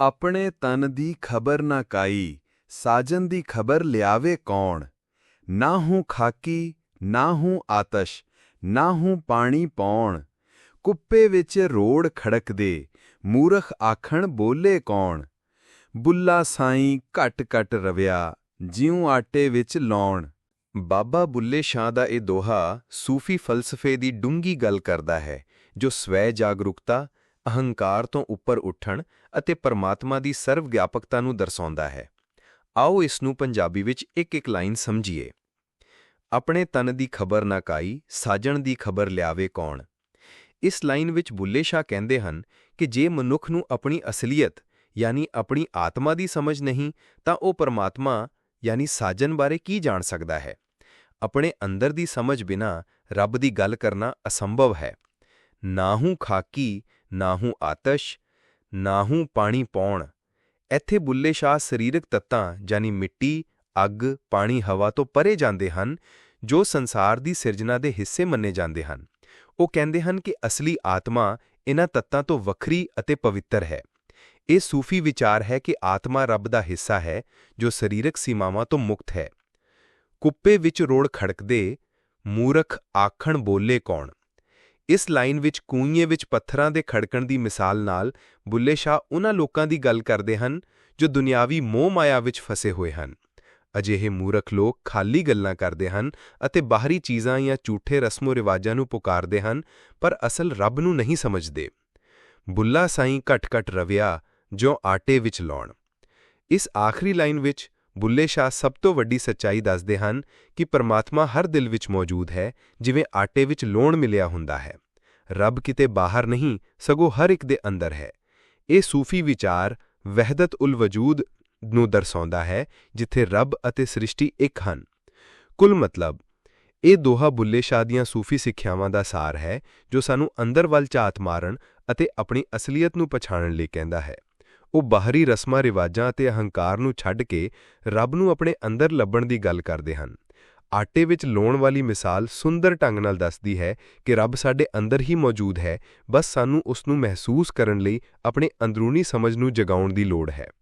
ਆਪਣੇ ਤਨ ਦੀ ਖਬਰ ਨਾ ਕਾਈ, ਸਾਜਨ ਦੀ ਖਬਰ ਲਿਆਵੇ ਕੌਣ? ਨਾ ਹੂੰ ਖਾਕੀ, ਨਾ ਹੂੰ ਆਤਸ਼, ਨਾ ਹੂੰ ਪਾਣੀ ਪਾਉਣ ਕੁੱਪੇ ਵਿੱਚ ਰੋੜ ਖੜਕਦੇ, ਮੂਰਖ ਆਖਣ ਬੋਲੇ ਕੌਣ? ਬੁੱਲਾ ਸਾਈਂ ਘਟ ਘਟ ਰਵਿਆ, ਜਿਉਂ ਆਟੇ ਵਿੱਚ ਲਾਉਣ ਬਾਬਾ ਬੁੱਲੇ ਸ਼ਾਹ ਦਾ ਇਹ ਦੋਹਾ ਸੂਫੀ ਫਲਸਫੇ ਦੀ ਡੂੰਗੀ ਗੱਲ ਕਰਦਾ ਹੈ, ਜੋ ਸਵੈ ਜਾਗਰੂਕਤਾ ਅਹੰਕਾਰ ਤੋਂ ਉੱਪਰ ਉੱਠਣ ਅਤੇ ਪਰਮਾਤਮਾ ਦੀ ਸਰਵ ਵਿਆਪਕਤਾ ਨੂੰ ਦਰਸਾਉਂਦਾ ਹੈ। ਆਓ ਇਸ ਨੂੰ ਪੰਜਾਬੀ ਵਿੱਚ ਇੱਕ ਇੱਕ ਲਾਈਨ ਸਮਝੀਏ। ਆਪਣੇ ਤਨ ਦੀ ਖਬਰ ਨਾ ਕਾਈ, ਸਾਜਣ ਦੀ ਖਬਰ ਲਿਆਵੇ ਕੌਣ? ਇਸ ਲਾਈਨ ਵਿੱਚ ਬੁੱਲੇ ਸ਼ਾਹ ਕਹਿੰਦੇ ਹਨ ਕਿ ਜੇ ਮਨੁੱਖ ਨੂੰ ਆਪਣੀ ਅਸਲੀਅਤ, ਯਾਨੀ ਆਪਣੀ ਆਤਮਾ ਦੀ ਸਮਝ ਨਹੀਂ, ਤਾਂ ਉਹ ਪਰਮਾਤਮਾ, ਯਾਨੀ ਸਾਜਨ ਬਾਰੇ ਕੀ ਜਾਣ ਸਕਦਾ ਹੈ? ਆਪਣੇ ਅੰਦਰ ਦੀ ਸਮਝ ਬਿਨਾ ਰੱਬ ਦੀ ਗੱਲ ਕਰਨਾ ਅਸੰਭਵ ਹੈ। ਨਾ ਖਾਕੀ ਨਾ ਹੂੰ ਆਤਸ਼, ਨਾ ਹੂੰ ਪਾਣੀ ਪਾਉਣ ਇੱਥੇ ਬੁੱਲੇ ਸ਼ਾਹ ਸਰੀਰਕ ਤੱਤਾਂ ਯਾਨੀ ਮਿੱਟੀ, ਅੱਗ, ਪਾਣੀ, ਹਵਾ ਤੋਂ ਪਰੇ ਜਾਂਦੇ ਹਨ, ਜੋ ਸੰਸਾਰ ਦੀ ਸਿਰਜਣਾ ਦੇ ਹਿੱਸੇ ਮੰਨੇ ਜਾਂਦੇ ਹਨ। ਉਹ ਕਹਿੰਦੇ ਹਨ ਕਿ ਅਸਲੀ ਆਤਮਾ ਇਹਨਾਂ ਤੱਤਾਂ ਤੋਂ ਵੱਖਰੀ ਅਤੇ ਪਵਿੱਤਰ ਹੈ। ਇਹ ਸੂਫੀ ਵਿਚਾਰ ਹੈ ਕਿ ਆਤਮਾ ਰੱਬ ਦਾ ਹਿੱਸਾ ਹੈ, ਜੋ ਸਰੀਰਕ ਸੀਮਾਵਾਂ ਤੋਂ ਮੁਕਤ ਹੈ। ਕੁੱਪੇ ਵਿੱਚ ਰੋੜ ਖੜਕਦੇ ਮੂਰਖ ਆਖਣ ਬੋਲੇ ਕੌਣ? ਇਸ ਲਾਈਨ ਵਿੱਚ ਕੂਈਏ ਵਿੱਚ ਪੱਥਰਾਂ ਦੇ ਖੜਕਣ ਦੀ ਮਿਸਾਲ ਨਾਲ ਬੁੱਲੇ ਸ਼ਾਹ ਉਹਨਾਂ ਲੋਕਾਂ ਦੀ ਗੱਲ ਕਰਦੇ ਹਨ ਜੋ ਦੁਨਿਆਵੀ ਮੋਹ ਮਾਇਆ ਵਿੱਚ ਫਸੇ ਹੋਏ ਹਨ। ਅਜਿਹੇ ਮੂਰਖ ਲੋਕ ਖਾਲੀ ਗੱਲਾਂ ਕਰਦੇ ਹਨ ਅਤੇ ਬਾਹਰੀ ਚੀਜ਼ਾਂ ਜਾਂ ਝੂਠੇ ਰਸਮੋ ਰਿਵਾਜਾਂ ਨੂੰ ਪੁਕਾਰਦੇ ਹਨ, ਪਰ ਅਸਲ ਰੱਬ ਨੂੰ ਨਹੀਂ ਸਮਝਦੇ। ਬੁੱਲਾ ਸਾਈਂ ਘਟ-ਘਟ ਰਵਿਆ ਜੋ ਆਟੇ ਵਿੱਚ ਲਾਉਣ ਇਸ ਆਖਰੀ ਲਾਈਨ ਵਿੱਚ ਬੁੱਲੇ ਸ਼ਾਹ ਸਭ ਤੋਂ ਵੱਡੀ ਸੱਚਾਈ ਦੱਸਦੇ ਹਨ ਕਿ ਪਰਮਾਤਮਾ ਹਰ ਦਿਲ ਵਿੱਚ ਮੌਜੂਦ ਹੈ, ਜਿਵੇਂ ਆਟੇ ਵਿੱਚ ਲੋਣ ਮਿਲਿਆ ਹੁੰਦਾ ਹੈ। ਰੱਬ ਕਿਤੇ ਬਾਹਰ ਨਹੀਂ, ਸਗੋਂ ਹਰ ਇੱਕ ਦੇ ਅੰਦਰ ਹੈ। ਇਹ ਸੂਫੀ ਵਿਚਾਰ ਵਹਿਦਤ ਉਲ ਵਜੂਦ ਨੂੰ ਦਰਸਾਉਂਦਾ ਹੈ, ਜਿੱਥੇ ਰੱਬ ਅਤੇ ਸ੍ਰਿਸ਼ਟੀ ਇੱਕ ਹਨ। ਕੁੱਲ ਮਤਲਬ, ਇਹ ਦੋਹਾ ਬੁੱਲੇ ਸ਼ਾਹ ਦੀਆਂ ਸੂਫੀ ਸਿੱਖਿਆਵਾਂ ਦਾ ਸਾਰ ਹੈ, ਜੋ ਸਾਨੂੰ ਅੰਦਰ ਵੱਲ ਝਾਤ ਮਾਰਨ ਅਤੇ ਆਪਣੀ ਅਸਲੀਅਤ ਨੂੰ ਪਛਾਣਨ ਲਈ ਕਹਿੰਦਾ ਹੈ। ਉਹ ਬਾਹਰੀ ਰਸਮਾਂ, ਰਿਵਾਜਾਂ ਅਤੇ ਅਹੰਕਾਰ ਨੂੰ ਛੱਡ ਕੇ ਰੱਬ ਨੂੰ ਆਪਣੇ ਅੰਦਰ ਲੱਭਣ ਦੀ ਗੱਲ ਕਰਦੇ ਹਨ। ਆਟੇ ਵਿੱਚ ਲੋਣ ਵਾਲੀ ਮਿਸਾਲ ਸੁੰਦਰ ਢੰਗ ਨਾਲ ਦੱਸਦੀ ਹੈ ਕਿ ਰੱਬ ਸਾਡੇ ਅੰਦਰ ਹੀ ਮੌਜੂਦ ਹੈ, ਬਸ ਸਾਨੂੰ ਉਸ ਨੂੰ ਮਹਿਸੂਸ ਕਰਨ ਲਈ ਆਪਣੇ ਅੰਦਰੂਨੀ ਸਮਝ ਨੂੰ ਜਗਾਉਣ ਦੀ ਲੋੜ ਹੈ।